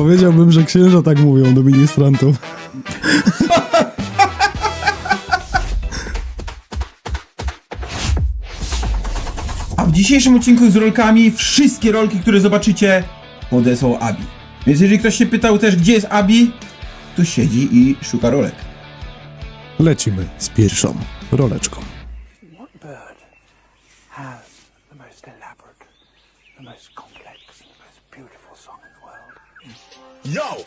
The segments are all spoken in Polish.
Powiedziałbym, że księża tak mówią do ministrantów. A w dzisiejszym odcinku z rolkami wszystkie rolki, które zobaczycie, podesłał Abi. Więc jeżeli ktoś się pytał też, gdzie jest Abi, tu siedzi i szuka rolek. Lecimy z pierwszą roleczką. What bird has the most elaborate, the most complex, world?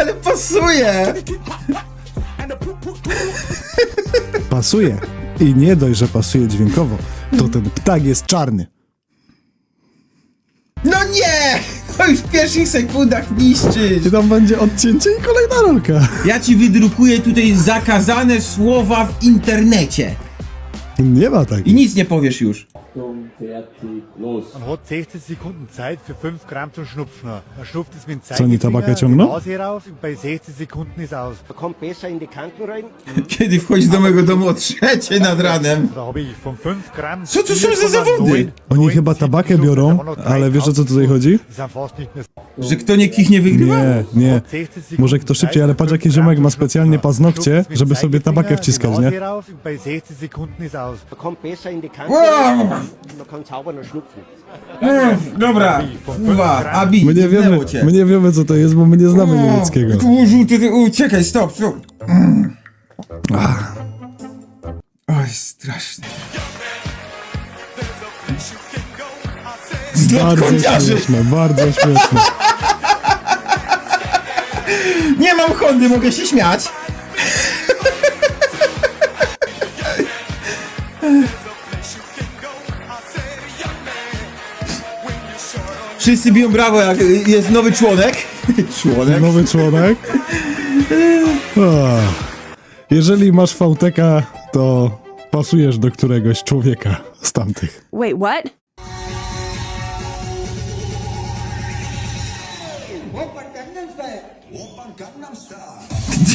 Ale pasuje! Pasuje. I nie dość, że pasuje dźwiękowo, to ten ptak jest czarny. No nie! To już w pierwszych sekundach niszczysz! I tam będzie odcięcie i kolejna rolka. Ja ci wydrukuję tutaj zakazane słowa w internecie. Nie ma I tak. nic nie powiesz już. Los. Man hat 16 Sekunden Zeit für 5 Gramm zum Schnupfen. Man schnupft es mit dem Zeigefinger, Nase rauf und bei 16 Sekunden ist aus. Er kommt besser in die Kanten rein. Kiedy wchodzisz do mojego domu o trzeciej nad ranem. Da habe ich von 5 Gramm... Co to są za zawody? Oni chyba tabakę biorą, ale wiesz o co tutaj chodzi? Że kto nie kichnie wygrywa? Nie, nie. Może kto szybciej, ale patrz jaki ziomek ma specjalnie paznokcie, żeby sobie tabakę wciskać, nie? Rauf und bei 16 Sekunden ist aus. Er kommt besser in die Kanten Wow. Schnupfen. Dobra, uwa, Abi, My nie wiemy, cię. my nie wiemy co to jest, bo my nie znamy niemieckiego. Tu żółty, ty, uciekaj, stop, stop. Mm. Oj, straszne. Bardzo Zlotkonciarzy! śmieszne, bardzo śmieszne. Nie mam Hondy, mogę się śmiać. Wszyscy biją brawo, jak jest nowy członek. Członek? Nowy członek. Jeżeli masz VTK, to pasujesz do któregoś człowieka z tamtych. Wait, what?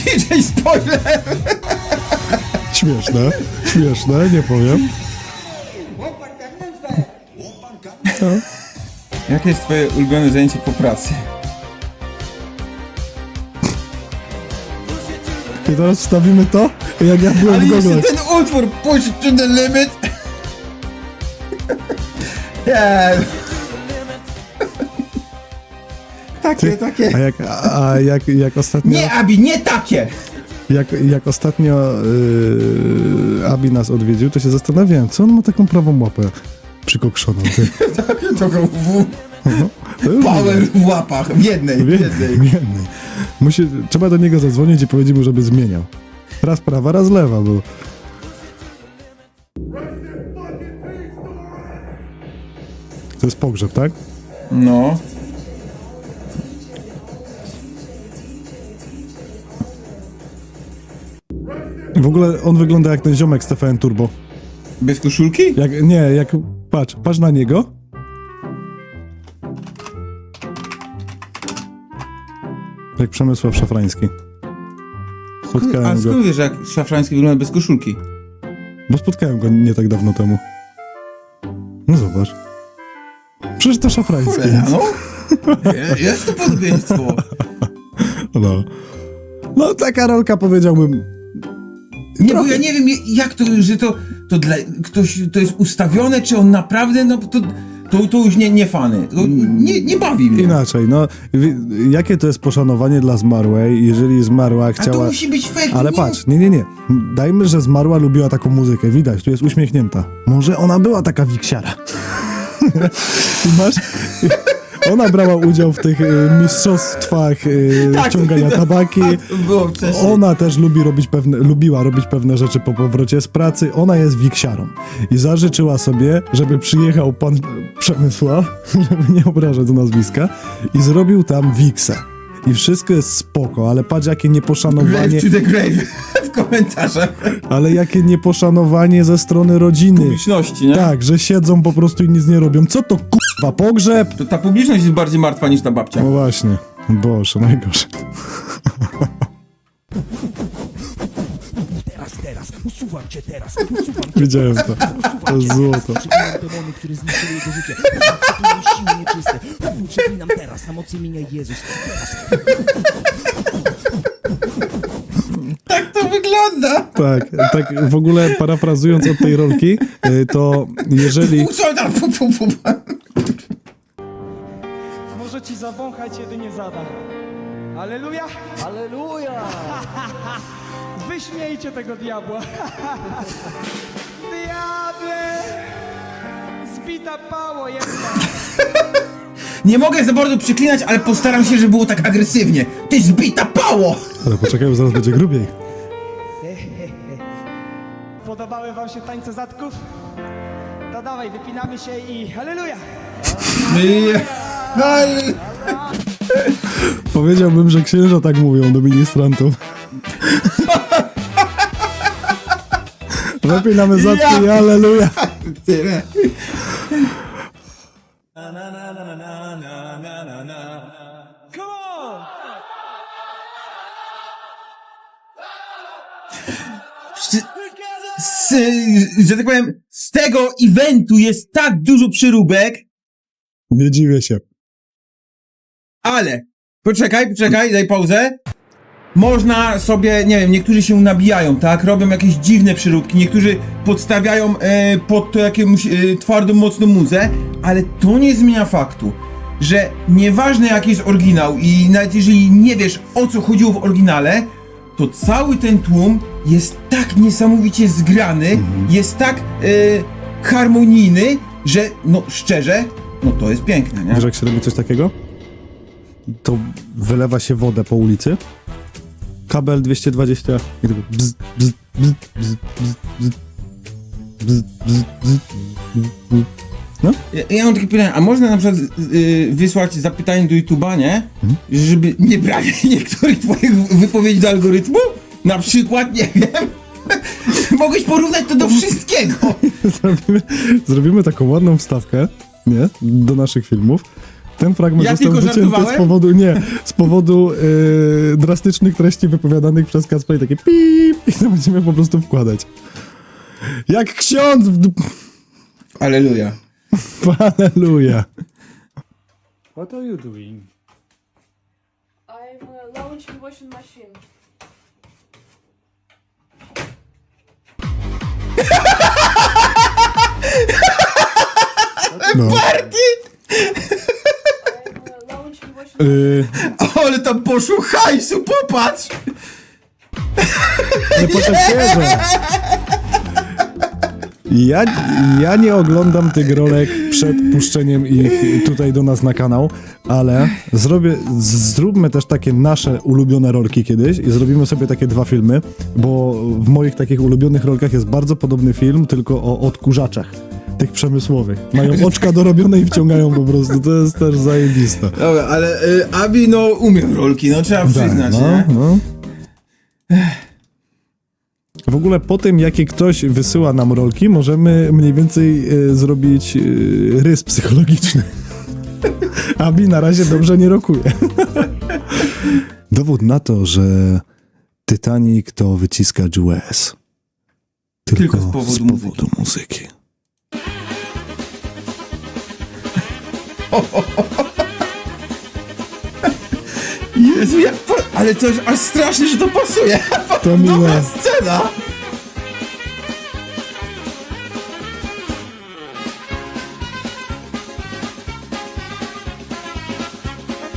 DJ spoiler! Śmieszne, śmieszne, nie powiem. Jakie jest twoje ulubione zajęcie po pracy? I teraz wstawimy to, jak ja byłem Ale w jeszcze goglach. ten utwór, push to the limit! Nie. Takie, takie. A jak, a a jak, jak ostatnio, Nie, Abi, nie takie! jak, jak ostatnio yy, Abi nas odwiedził, to się zastanawiałem, co on ma taką prawą łapę przykokszoną. Ty. To go w już power w łapach, w jednej, w jednej, w jednej. Musi, trzeba do niego zadzwonić i powiedzieć mu, żeby zmieniał. Raz prawa, raz lewa, bo... To jest pogrzeb, tak? No. W ogóle on wygląda jak ten ziomek z TVN Turbo. Bez koszulki? Jak, nie, jak... Patrz, patrz na niego. Jak Przemysław Szafrański. A Spotkałem go, skąd wiesz, jak szafrański wygląda bez koszulki? bo spotkałem go nie tak dawno temu. No zobacz. Przecież to Szafrański. No. Je- Jest to podobieństwo. No. No taka rolka powiedziałbym. Nie, bo ja nie wiem, jak to, że to, to dla ktoś, to jest ustawione, czy on naprawdę, no to, to, to już nie, nie fany. To nie, nie bawi mnie. Inaczej, no. Jakie to jest poszanowanie dla zmarłej, jeżeli zmarła A to chciała. musi być fake. Ale nie- patrz, nie, nie, nie. Dajmy, że zmarła lubiła taką muzykę. Widać, tu jest uśmiechnięta. Może ona była taka wiksiara. I masz. Ona brała udział w tych y, mistrzostwach y, Tak, tabaki. To było wcześniej. Ona też lubi robić pewne, lubiła robić pewne rzeczy po powrocie z pracy. Ona jest wiksiarą. I zażyczyła sobie, żeby przyjechał pan Przemysław, żeby nie obrażać nazwiska, i zrobił tam wiksę. I wszystko jest spoko, ale patrz jakie nieposzanowanie, Grave to the grave w komentarzach ale jakie nieposzanowanie ze strony rodziny. publiczności, nie? Tak, że siedzą po prostu i nic nie robią. Co to kurwa, pogrzeb? To ta publiczność jest bardziej martwa niż ta babcia. No właśnie. Boże, najgorzej. Teraz, teraz, Usuwam cię teraz, usuwam cię Widziałem to. To jest złoto. Przeklinam demony, które zniszczyły jego życie. Przeklinam siły nieczyste. Przeklinam teraz na mocy imienia Jezus. Teraz. Tak to wygląda! Tak, tak w ogóle parafrazując od tej rolki, y, to jeżeli... zawąchać jedynie zada. Aleluja! Halleluja! Wyśmiejcie tego diabła! Diable! Zbita pało jedna! Nie mogę za bardzo przeklinać, ale postaram się, żeby było tak agresywnie. Ty zbita pało! Ale poczekaj, bo zaraz będzie grubiej. Podobały wam się tańce zadków? To dawaj, wypinamy się i aleluja! Ale... Powiedziałbym, że księża tak mówią do ministrantów. Wypinamy zadki i aleluja. Tyle. Z, że tak powiem, z tego eventu jest tak dużo przyróbek, Nie dziwię się. Ale poczekaj, poczekaj, daj pauzę. Można sobie, nie wiem, niektórzy się nabijają, tak? Robią jakieś dziwne przyróbki, niektórzy podstawiają e, pod to jakąś e, twardą, mocną muzę, ale to nie zmienia faktu, że nieważne jaki jest oryginał i nawet jeżeli nie wiesz o co chodziło w oryginale, to cały ten tłum jest tak niesamowicie zgrany, jest tak e, harmonijny, że no szczerze, no to jest piękne, nie? Wiesz, jak się robi coś takiego? To wylewa się wodę po ulicy. Kabel 220 i bzz, bzz, bzz, bzz, bzz, bzz, bzz, bzz, bzz, bzz. No, Ja, ja mam takie pytanie, a można na przykład y, wysłać zapytanie do YouTube'a, nie? Żeby nie brali niektórych twoich wypowiedzi do algorytmu? Na przykład, nie wiem. Mogłeś porównać to do wszystkiego. zrobimy, zrobimy taką ładną wstawkę, nie? Do naszych filmów. Ten fragment Ja został wycięty z powodu, nie, z powodu yy, drastycznych treści wypowiadanych przez Kacpra i takie pip i to będziemy po prostu wkładać. Jak ksiądz w dup... Aleluja. Halleluja. What are you doing? I'm uh, launching washing machine. No. Washing Yy, Ale tam poszło hajsu, popatrz! nie poczekajcie. Ja, ja nie oglądam tych rolek przed puszczeniem ich tutaj do nas na kanał, ale zrobię, z- zróbmy też takie nasze ulubione rolki kiedyś i zrobimy sobie takie dwa filmy, bo w moich takich ulubionych rolkach jest bardzo podobny film, tylko o odkurzaczach. Tych przemysłowych. Mają oczka dorobione i wciągają po prostu. To jest też zajebiste. Dobra, ale y, Abi, no, umiem rolki, no trzeba przyznać, no, nie? no. W ogóle po tym, jakie ktoś wysyła nam rolki, możemy mniej więcej e, zrobić e, rys psychologiczny. Abi na razie dobrze nie rokuje. Dowód na to, że Titanic to wyciskacz łez. Tylko, Tylko z powodu z powodu muzyki. Jezu, jak po... Ale to aż strasznie, że to pasuje. To miłe. scena.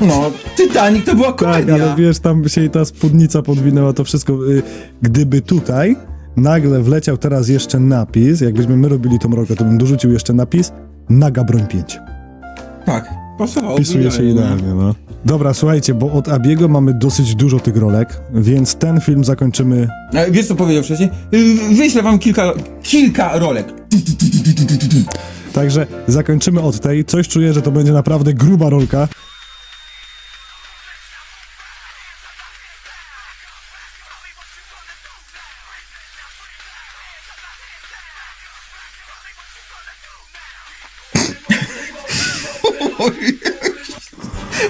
No, Titanic to była Tak, komedia. ale wiesz, tam się ta spódnica podwinęła, to wszystko. Y, Gdyby tutaj nagle wleciał teraz jeszcze napis, jakbyśmy my robili tą rolkę, to bym dorzucił jeszcze napis Naga Broń 5. Tak, pasowało. Pisuje się idealnie, no. Dobra, słuchajcie, bo od Abiego mamy dosyć dużo tych rolek, więc ten film zakończymy. A Wiesz co powiedział wcześniej? Y, Wyślę wam kilka, kilka rolek. Także zakończymy od tej. Coś czuję, że to będzie naprawdę gruba rolka.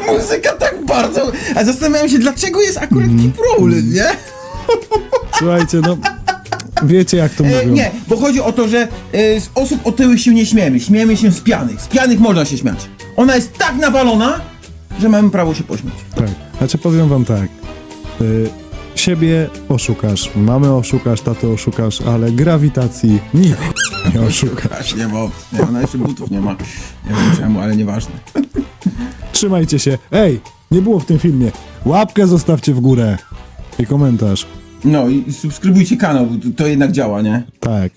Muzyka tak bardzo... A zastanawiam się, dlaczego jest akurat Keep Rolling, nie? Słuchajcie, no. Wiecie jak to E, mówią. nie, bo chodzi o to, że e, z osób otyłych się nie śmiejemy. Śmiejemy się z pianych. Z pianych można się śmiać. Ona jest tak nawalona, że mamy prawo się pośmiać. Tak. Znaczy powiem wam tak. Y, siebie oszukasz, mamy oszukasz, tatę oszukasz, ale grawitacji nikt nie oszukasz. Nie opcji. Nie, ona jeszcze butów nie ma. Nie wiem czemu, ale nieważne. Trzymajcie się. Ej, nie było w tym filmie. Łapkę zostawcie w górę. I komentarz. No i subskrybujcie kanał, bo to, to jednak działa, nie? Tak.